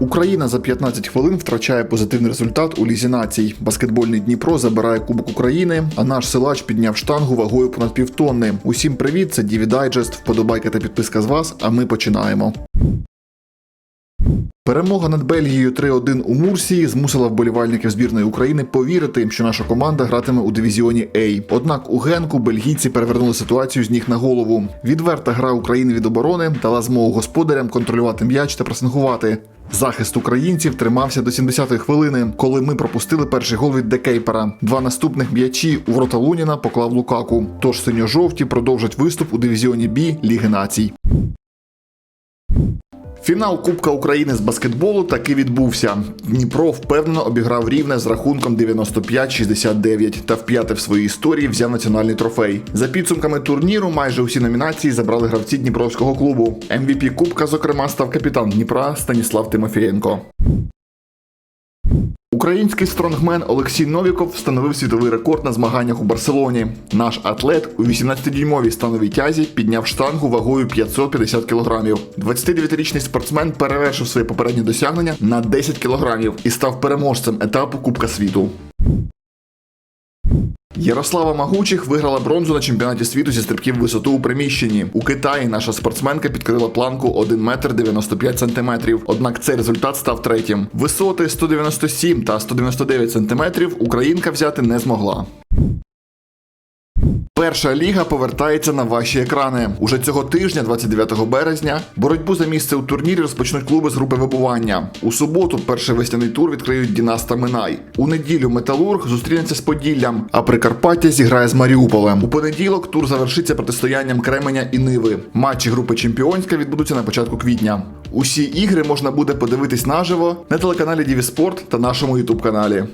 Україна за 15 хвилин втрачає позитивний результат у лізі націй. Баскетбольний Дніпро забирає Кубок України, а наш силач підняв штангу вагою понад півтонни. Усім привіт, це Діві Дайджест. Вподобайка та підписка з вас. А ми починаємо. Перемога над Бельгією 3-1 у Мурсії змусила вболівальників збірної України повірити, що наша команда гратиме у дивізіоні А. Однак у Генку бельгійці перевернули ситуацію з ніг на голову. Відверта гра України від оборони дала змогу господарям контролювати м'яч та пресингувати. Захист українців тримався до 70-ї хвилини, коли ми пропустили перший гол від Декейпера. Два наступних м'ячі у ворота Луніна поклав Лукаку. Тож синьо-жовті продовжать виступ у дивізіоні Б Ліги націй. Фінал Кубка України з баскетболу таки відбувся. Дніпро впевнено обіграв рівне з рахунком 95-69 та вп'яте в своїй історії взяв національний трофей. За підсумками турніру, майже усі номінації забрали гравці Дніпровського клубу. МВП Кубка, зокрема, став капітан Дніпра Станіслав Тимофієнко. Український стронгмен Олексій Новіков встановив світовий рекорд на змаганнях у Барселоні. Наш атлет у 18-дюймовій становій тязі підняв штангу вагою 550 кг. 29-річний спортсмен перевершив своє попереднє досягнення на 10 кг і став переможцем етапу Кубка світу. Ярослава Магучих виграла бронзу на чемпіонаті світу зі стрибків висоту у приміщенні. У Китаї наша спортсменка підкрила планку 1 метр 95 сантиметрів. Однак цей результат став третім. Висоти 197 та 199 сантиметрів українка взяти не змогла. Перша ліга повертається на ваші екрани. Уже цього тижня, 29 березня, боротьбу за місце у турнірі розпочнуть клуби з групи вибування. У суботу перший весняний тур відкриють Дінаста Минай. У неділю Металург зустрінеться з Поділлям, а Прикарпаття зіграє з Маріуполем. У понеділок тур завершиться протистоянням Кременя і Ниви. Матчі групи Чемпіонська відбудуться на початку квітня. Усі ігри можна буде подивитись наживо на телеканалі Діві Спорт та нашому Ютуб каналі.